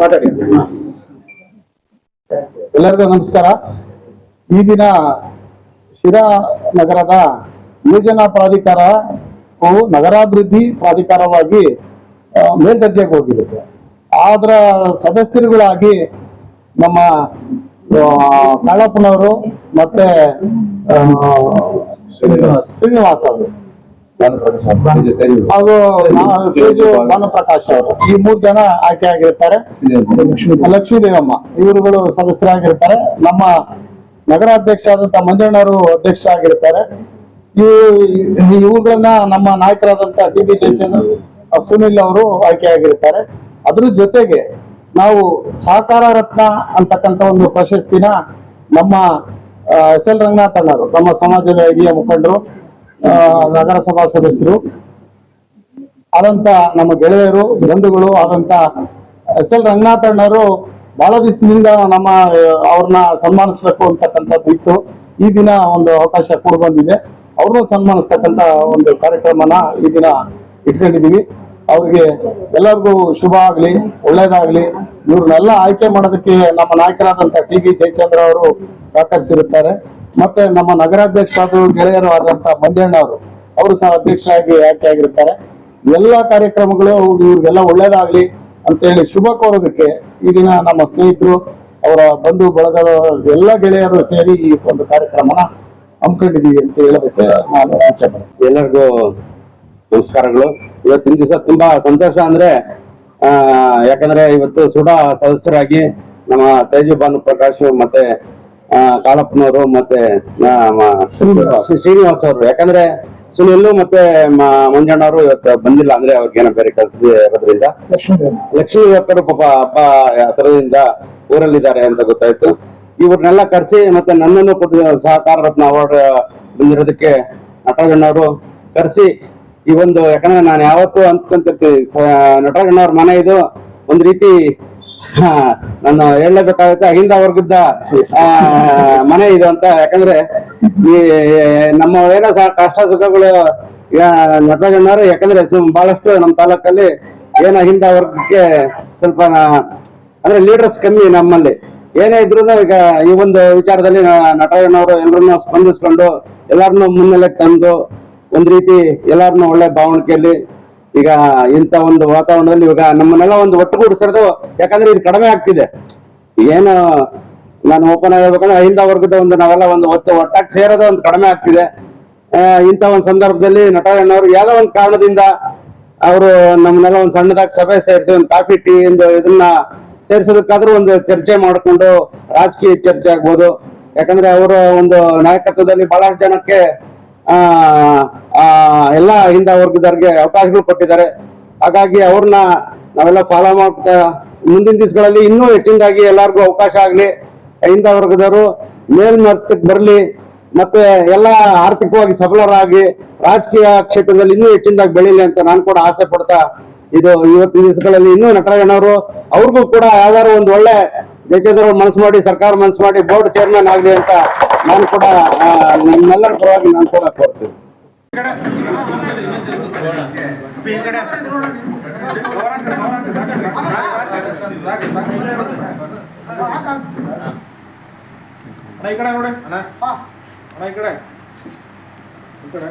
ಮಾತಾಡಿ. ಎಲ್ಲರಿಗೂ ನಮಸ್ಕಾರ. ಈ ದಿನ ಶಿರಾ ನಗರದ ಯೋಜನಾ ಪ್ರಾಧಿಕಾರವು ನಗರಾಭಿವೃದ್ಧಿ ಪ್ರಾಧಿಕಾರವಾಗಿ ಮೇಲ್ದರ್ಜೆಗೆ ಹೋಗಿರುತ್ತೆ. ಅದರ ಸದಸ್ಯರುಗಳಾಗಿ ನಮ್ಮ ಕಾಳಪ್ಪನವರು ಮತ್ತೆ ಶ್ರೀನಿವಾಸ್ ಅವರು. ಭಾನುಪ್ರಕಾಶ್ ಅವರು. ಈ ಮೂರ್ ಜನ ಆಯ್ಕೆ ಆಗಿರ್ತಾರೆ. ಲಕ್ಷ್ಮೀ ದೇವಮ್ಮ ಇವರುಗಳು ಸದಸ್ಯರಾಗಿರ್ತಾರೆ. ನಮ್ಮ ನಗರಾಧ್ಯಕ್ಷ ಆದಂತ ಮಂಜಣ್ಣವರು ಅಧ್ಯಕ್ಷ ಆಗಿರ್ತಾರೆ ಈ ಇವುಗಳನ್ನ ನಮ್ಮ ನಾಯಕರಾದಂತ ಟಿ ಬಿ ಜಯಚಂದ್ರ ಸುನಿಲ್ ಅವರು ಆಯ್ಕೆ ಆಗಿರ್ತಾರೆ. ಅದ್ರ ಜೊತೆಗೆ ನಾವು ಸಹಕಾರ ರತ್ನ ಅಂತಕ್ಕಂಥ ಒಂದು ಪ್ರಶಸ್ತಿನ ನಮ್ಮ ಎಸ್ ಎಲ್ ಅವರು ನಮ್ಮ ಸಮಾಜದ ಹಿರಿಯ ಮುಖಂಡರು ನಗರಸಭಾ ಸದಸ್ಯರು, ಆದಂತ ನಮ್ಮ ಗೆಳೆಯರು, ಬಂಧುಗಳು ಆದಂತ ಎಸ್ ಎಲ್ ರಂಗನಾಥಣ್ಣವರು ಬಹಳ ದಿವಸದಿಂದ ನಮ್ಮ ಅವ್ರನ್ನ ಸನ್ಮಾನಿಸ್ಬೇಕು ಅಂತಕ್ಕಂಥದ್ದು ಇತ್ತು. ಈ ದಿನ ಒಂದು ಅವಕಾಶ ಕೂಡ ಬಂದಿದೆ ಅವ್ರನ್ನೂ ಸನ್ಮಾನಿಸ್ತಕ್ಕಂಥ ಒಂದು ಕಾರ್ಯಕ್ರಮನ ಈ ದಿನ ಇಟ್ಕೊಂಡಿದೀವಿ ಅವ್ರಿಗೆ ಎಲ್ಲರಿಗೂ ಶುಭ ಆಗ್ಲಿ, ಒಳ್ಳೇದಾಗ್ಲಿ. ಇವ್ರನ್ನೆಲ್ಲ ಆಯ್ಕೆ ಮಾಡೋದಕ್ಕೆ ನಮ್ಮ ನಾಯಕರಾದಂತ ಟಿ ಜಯಚಂದ್ರ ಅವರು ಸಹಕರಿಸಿರುತ್ತಾರೆ. ಮತ್ತೆ ನಮ್ಮ ನಗರಾಧ್ಯಕ್ಷ ಅದು ಗೆಳೆಯರು ಆದಂತ ಮಂಜಣ್ಣ ಅವರು ಅವರು ಸಹ ಅಧ್ಯಕ್ಷರಾಗಿ ಆಯ್ಕೆ ಆಗಿರ್ತಾರೆ. ಎಲ್ಲಾ ಕಾರ್ಯಕ್ರಮಗಳು ಇವ್ರಿಗೆಲ್ಲ ಒಳ್ಳೇದಾಗ್ಲಿ ಅಂತ ಹೇಳಿ ಶುಭ ಕೋರೋದಕ್ಕೆ ಈ ದಿನ ನಮ್ಮ ಸ್ನೇಹಿತರು, ಅವರ ಬಂಧು ಬಳಗದ ಎಲ್ಲ ಗೆಳೆಯರು ಸೇರಿ ಈ ಒಂದು ಕಾರ್ಯಕ್ರಮನ ಹಮ್ಮಿಕೊಂಡಿದೀವಿ ಅಂತ ಹೇಳೋದಕ್ಕೆ ನಾನು ಆಚೆ ಎಲ್ಲರಿಗೂ ನಮಸ್ಕಾರಗಳು. ಇವತ್ತಿನ ದಿವಸ ತುಂಬಾ ಸಂತೋಷ ಅಂದ್ರೆ, ಆ, ಯಾಕಂದ್ರೆ ಇವತ್ತು ಸುಡಾ ಸದಸ್ಯರಾಗಿ ನಮ್ಮ ತೇಜು ಭಾನು ಪ್ರಕಾಶ್ ಮತ್ತೆ ಕಾಳಪ್ಪನವರು ಮತ್ತೆ ಶ್ರೀನಿವಾಸ ಶ್ರೀ- ಶ್ರೀನಿವಾಸ್ ಅವರು. ಯಾಕಂದ್ರೆ ಸುನಿಲ್ ಮತ್ತೆ ಮಂಜಣ್ಣವರು ಇವತ್ತು ಬಂದಿಲ್ಲ. ಅಂದ್ರೆ ಅವ್ರಿಗೇನೋ ಬೇರೆ ಕೆಲಸ ಇರೋದ್ರಿಂದ. ಲಕ್ಷ್ಮೀ ಅಕ್ಕರು ಪಾಪ ಹಬ್ಬ ಹತ್ರದಿಂದ ಊರಲ್ಲಿದ್ದಾರೆ ಅಂತ ಗೊತ್ತಾಯ್ತು. ಇವ್ರನ್ನೆಲ್ಲ ಕರೆಸಿ ಮತ್ತೆ ನನ್ನನ್ನು ಕೊಟ್ಟು ಸಹಕಾರ ರತ್ನ ಅವಾರ್ಡ್ ಬಂದಿರೋದಕ್ಕೆ ನಟರಾಜಣ್ಣವರು ಕರೆಸಿ ಈ ಒಂದು ಯಾಕಂದ್ರೆ ನಾನು ಯಾವತ್ತು ಅಂದ್ಕೊಂತಿರ್ತೀನಿ. ನಟರಾಜಣ್ಣವ್ರ ಮನೆ ಇದು ಒಂದ್ ರೀತಿ ನಾನು ಹೇಳಲೇಬೇಕಾಗುತ್ತೆ ಅಹಿಂದ ವರ್ಗದ ಮನೆ ಇದು ಅಂತ. ಯಾಕಂದ್ರೆ ಈ ನಮ್ಮ ಏನೋ ಕಷ್ಟ ಸುಖಗಳು ನಟರಾಜಣ್ಣವರು ಯಾಕಂದ್ರೆ ಬಹಳಷ್ಟು ನಮ್ಮ ತಾಲೂಕಲ್ಲಿ ಏನ ಅಹಿಂದ ವರ್ಗಕ್ಕೆ ಸ್ವಲ್ಪ, ಅಂದ್ರೆ ಲೀಡರ್ಸ್ ಕಮ್ಮಿ ನಮ್ಮಲ್ಲಿ. ಏನೇ ಇದ್ರು ಈಗ ಈ ಒಂದು ವಿಚಾರದಲ್ಲಿ ನಟರಾಜಣ್ಣವರು ಎಲ್ಲರನ್ನ ಸ್ಪಂದಿಸ್ಕೊಂಡು ಎಲ್ಲರನ್ನು ಮುನ್ನೆಲೆ ತಂದು ಒಂದ್ ರೀತಿ ಎಲ್ಲರನ್ನು ಒಳ್ಳೆ ಭಾವಣಿಕೆಯಲ್ಲಿ ಈಗ ಇಂತ ಒಂದು ವಾತಾವರಣದಲ್ಲಿ ಇವಾಗ ನಮ್ಮನ್ನೆಲ್ಲ ಒಂದು ಒಟ್ಟುಗೂಡಿಸಿರೋದು ಯಾಕಂದ್ರೆ ಇದು ಕಡಿಮೆ ಆಗ್ತಿದೆ. ಏನು ನಾನು ಓಪನ್ ಆಗಿ ಹೇಳ್ಬೇಕಂದ್ರೆ ಅಹಿಂದ ವರ್ಗದ ಒಂದು ನಾವೆಲ್ಲ ಒಂದು ಒಟ್ಟು ಒಟ್ಟಾಗಿ ಸೇರೋದು ಒಂದು ಕಡಿಮೆ ಆಗ್ತಿದೆ. ಇಂಥ ಒಂದು ಸಂದರ್ಭದಲ್ಲಿ ನಟರಾಜಣ್ಣವರು ಯಾವುದೋ ಒಂದು ಕಾರಣದಿಂದ ಅವರು ನಮ್ಮನ್ನೆಲ್ಲ ಒಂದು ಸಣ್ಣದಾಗಿ ಸಭೆ ಸೇರಿಸಿ ಒಂದು ಕಾಫಿ ಟೀ ಒಂದು ಇದನ್ನ ಸೇರಿಸೋದಕ್ಕಾದ್ರೂ ಒಂದು ಚರ್ಚೆ ಮಾಡಿಕೊಂಡು ರಾಜಕೀಯ ಚರ್ಚೆ ಆಗ್ಬೋದು. ಯಾಕಂದ್ರೆ ಅವರ ಒಂದು ನಾಯಕತ್ವದಲ್ಲಿ ಬಹಳಷ್ಟು ಜನಕ್ಕೆ ಎಲ್ಲ ಹಿಂದ ವರ್ಗದವ್ರಿಗೆ ಅವಕಾಶಗಳು ಕೊಟ್ಟಿದ್ದಾರೆ. ಹಾಗಾಗಿ ಅವ್ರನ್ನ ನಾವೆಲ್ಲ ಫಾಲೋ ಮಾಡ್ತಾ, ಮುಂದಿನ ದಿವಸಗಳಲ್ಲಿ ಇನ್ನೂ ಹೆಚ್ಚಿನದಾಗಿ ಎಲ್ಲರಿಗೂ ಅವಕಾಶ ಆಗಲಿ. ಹಿಂದ ವರ್ಗದವರು ಮೇಲ್ಮಟ್ಟಕ್ಕೆ ಬರಲಿ, ಮತ್ತೆ ಎಲ್ಲ ಆರ್ಥಿಕವಾಗಿ ಸಬಲರಾಗಿ ರಾಜಕೀಯ ಕ್ಷೇತ್ರದಲ್ಲಿ ಇನ್ನೂ ಹೆಚ್ಚಿನದಾಗಿ ಬೆಳೀಲಿ ಅಂತ ನಾನು ಕೂಡ ಆಸೆ ಪಡ್ತಾ ಇದು ಇವತ್ತಿನ ದಿವಸಗಳಲ್ಲಿ ಇನ್ನೂ ನಟರಾಜಣ್ಣವರು, ಅವ್ರಿಗೂ ಕೂಡ ಯಾವ್ದಾದ್ರು ಒಂದು ಒಳ್ಳೆ ಅವ್ರು ಮನಸ್ಸು ಮಾಡಿ, ಸರ್ಕಾರ ಮನಸ್ಸು ಮಾಡಿ ಬೋರ್ಡ್ ಚೇರ್ಮನ್ ಆಗಲಿ ಅಂತ ನಾನು ಕೂಡ ನಿಮ್ಮೆಲ್ಲರ ಪರವಾಗಿ ನಾನು ಕೂಡ ಕೊಡ್ತೀನಿ. ಅಣ್ಣ ಈ ಕಡೆ ನೋಡಿ. ಅಣ್ಣ. ಈ ಕಡೆ. ಈ ಕಡೆ.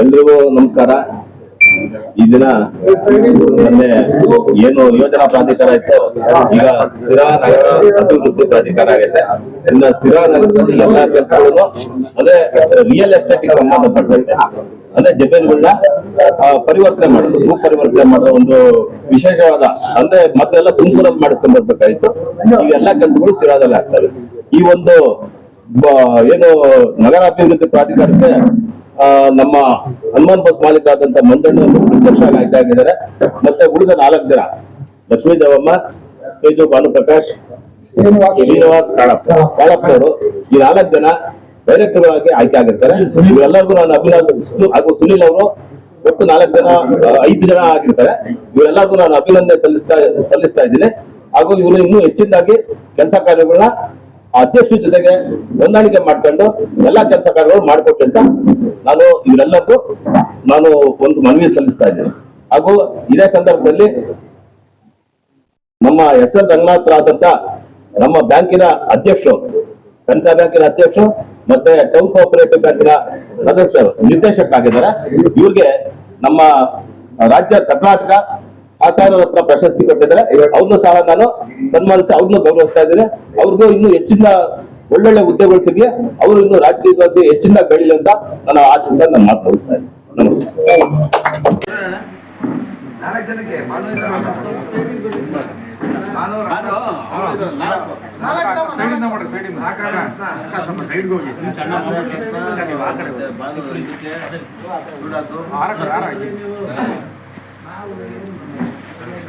ಎಲ್ರಿಗೂ ನಮಸ್ಕಾರ. ಈ ದಿನ ಮೊನ್ನೆ ಏನು ಯೋಜನಾ ಪ್ರಾಧಿಕಾರ ಇತ್ತು, ಈಗ ಸಿರಾ ನಗರ ಅಭಿವೃದ್ಧಿ ಪ್ರಾಧಿಕಾರ ಆಗೈತೆ. ಇನ್ನ ಸಿರಾ ನಗರದಲ್ಲಿ ಎಲ್ಲಾ ಕೆಲಸಗಳನ್ನು ಅದೇ ರಿಯಲ್ ಎಸ್ಟೇಟ್ಗೆ ಸಂಬಂಧಪಟ್ಟಂತೆ, ಅಂದ್ರೆ ಜಮೀನುಗಳನ್ನ ಪರಿವರ್ತನೆ ಮಾಡೋದು ಭೂ ಪರಿವರ್ತನೆ ಮಾಡೋ ಒಂದು ವಿಶೇಷವಾದ, ಅಂದ್ರೆ ಮೊದಲೆಲ್ಲ ತುಮಕೂರಲ್ಲಿ ಮಾಡಿಸ್ಕೊಂಡ್ ಬರ್ಬೇಕಾಯ್ತು ಈಗ ಎಲ್ಲಾ ಕೆಲಸಗಳು ಸಿರಾದಲ್ಲಿ ಆಗ್ತವೆ ಈ ಒಂದು ಏನು ನಗರ ಅಭಿವೃದ್ಧಿ ಪ್ರಾಧಿಕಾರಕ್ಕೆ ನಮ್ಮ ಹನುಮಾನ್ ಬಸ್ ಮಾಲೀಕ ಆದಂತ ಮಂಜಣ್ಣ ಪ್ರತ್ಯಕ್ಷ ಆಯ್ತಾ ಇದ್ದಾರೆ. ಮತ್ತೆ ಉಳಿದ ನಾಲ್ಕು ಜನ ಲಕ್ಷ್ಮೀ ದೇವಮ್ಮ ತೇಜು ಭಾನುಪ್ರಕಾಶ್ ಶ್ರೀನಿವಾಸ್. ಕಾಳಪ್ಪ. ಕಾಳಪ್ಪನವರು ಈ ನಾಲ್ಕು ಜನ ಡೈರೆಕ್ಟರ್ ಆಗಿ ಆಯ್ಕೆ ಆಗಿರ್ತಾರೆ. ಇವರೆಲ್ಲರಿಗೂ ನಾನು ಅಭಿನಂದಿಸ್ತು ಹಾಗೂ ಸುನೀಲ್ ಅವರು ಒಟ್ಟು ನಾಲ್ಕು ಜನ ಐದು ಜನ ಆಗಿರ್ತಾರೆ. ಇವರೆಲ್ಲರಿಗೂ ನಾನು ಅಭಿನಂದನೆ ಸಲ್ಲಿಸ್ತಾ ಸಲ್ಲಿಸ್ತಾ ಇದ್ದೀನಿ. ಹಾಗೂ ಇವರು ಇನ್ನೂ ಹೆಚ್ಚಿನದಾಗಿ ಕೆಲಸ ಕಾರ್ಯಗಳನ್ನ ಅಧ್ಯಕ್ಷರ ಜೊತೆಗೆ ಹೊಂದಾಣಿಕೆ ಮಾಡ್ಕೊಂಡು ಎಲ್ಲಾ ಕೆಲಸ ಕಾರ್ಯಗಳು ಮಾಡಿಕೊಟ್ಟೆ ಅಂತ ನಾನು ಇವರೆಲ್ಲಕ್ಕೂ ನಾನು ಒಂದು ಮನವಿ ಸಲ್ಲಿಸ್ತಾ ಇದ್ದೇನೆ. ಹಾಗೂ ಇದೇ ಸಂದರ್ಭದಲ್ಲಿ ನಮ್ಮ ಎಸ್ ಎಲ್ ರಂಗನಾಥರಾದಂತ ನಮ್ಮ ಬ್ಯಾಂಕಿನ ಅಧ್ಯಕ್ಷರು, ಕನಕ ಬ್ಯಾಂಕಿನ ಅಧ್ಯಕ್ಷರು ಮತ್ತೆ ಟೌನ್ ಕೋಆಪರೇಟಿವ್ ಬ್ಯಾಂಕಿನ ಸದಸ್ಯರು, ನಿರ್ದೇಶಕರಾಗಿದ್ದಾರೆ. ಇವ್ರಿಗೆ ನಮ್ಮ ರಾಜ್ಯ ಕರ್ನಾಟಕ ಸಹಕಾರ ಹತ್ರ ಪ್ರಶಸ್ತಿ ಕೊಟ್ಟಿದ್ದಾರೆ. ಅವ್ರನ್ನ ಸಹ ನಾನು ಸನ್ಮಾನಿಸಿ ಅವ್ರನ್ನ ಗೌರವಿಸ್ತಾ ಇದ್ದೇನೆ. ಅವ್ರಿಗೂ ಇನ್ನೂ ಹೆಚ್ಚಿನ ಒಳ್ಳೊಳ್ಳೆ ಹುದ್ದೆಗಳು ಸಿಗ್ಲಿ, ಅವರು ಇನ್ನು ರಾಜಕೀಯವಾಗಿ ಹೆಚ್ಚಿನ ಬೆಳಿಲಿ ಅಂತ ನಾನು ಆಶಿಸ್ತಾ ನಾನು ಮಾತು ಮುಗಿಸ್ತಾ ಇದ್ದೀನಿ. ನಮಸ್ತೆ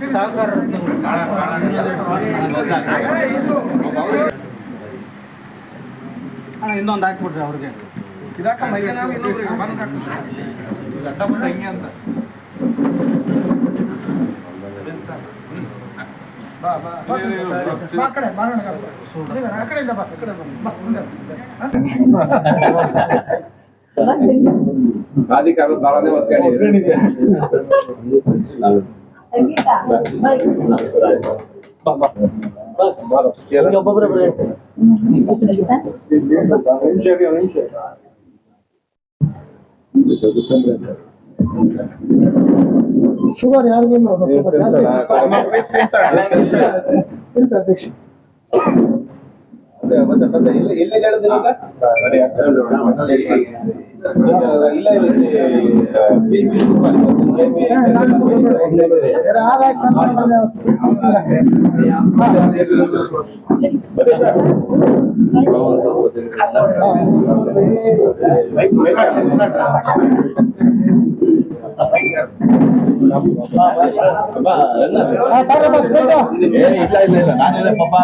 ನಿಮಿಷ ಅಕ್ಕ ಇನ್ನೊಂದು ಹಾಕ್ಬಿಡ್ರಿ ಅವ್ರಿಗೆ. ಇದಾಕ ಮೈದಾನ ಇನ್ನೊಬ್ರಿಗೆ ಹೆಂಗೆ ಅಂತ. ಬಾ ಬಾ ಬಾ. ಇರಿ, ಇರಿ, ಇರಿ. ಬಾ ಆ ಕಡೆ ಭಾನುವಾರ ಹಾಕು. ಆ ಕಡೆಯಿಂದ ಬಾ ಆ ಕಡೆ ಬಾ. ಬಾ ಮುಂದೆ ಬಾ. ರಾಧಿಕಾರದ ಬಾಳನೆ ಒತ್ಕೊಂಡಿದೆ ಸಂಗೀತ ಬೈ. ಸಂಗೀತ? ಶುಗರ್ ಯಾರಿಗೂ ಇಲ್ಲ ಅದು ಸ್ವಲ್ಪ ಜಾಸ್ತಿ ತಿಳಿಸಿ ಅಧ್ಯಕ್ಷ ಮತ್ತೆ ಮತ್ತೆ ಇಲ್ಲಿ ಇಲ್ಲಿ? ಇಲ್ಲ ಇಲ್ಲಿ ಪಾಪ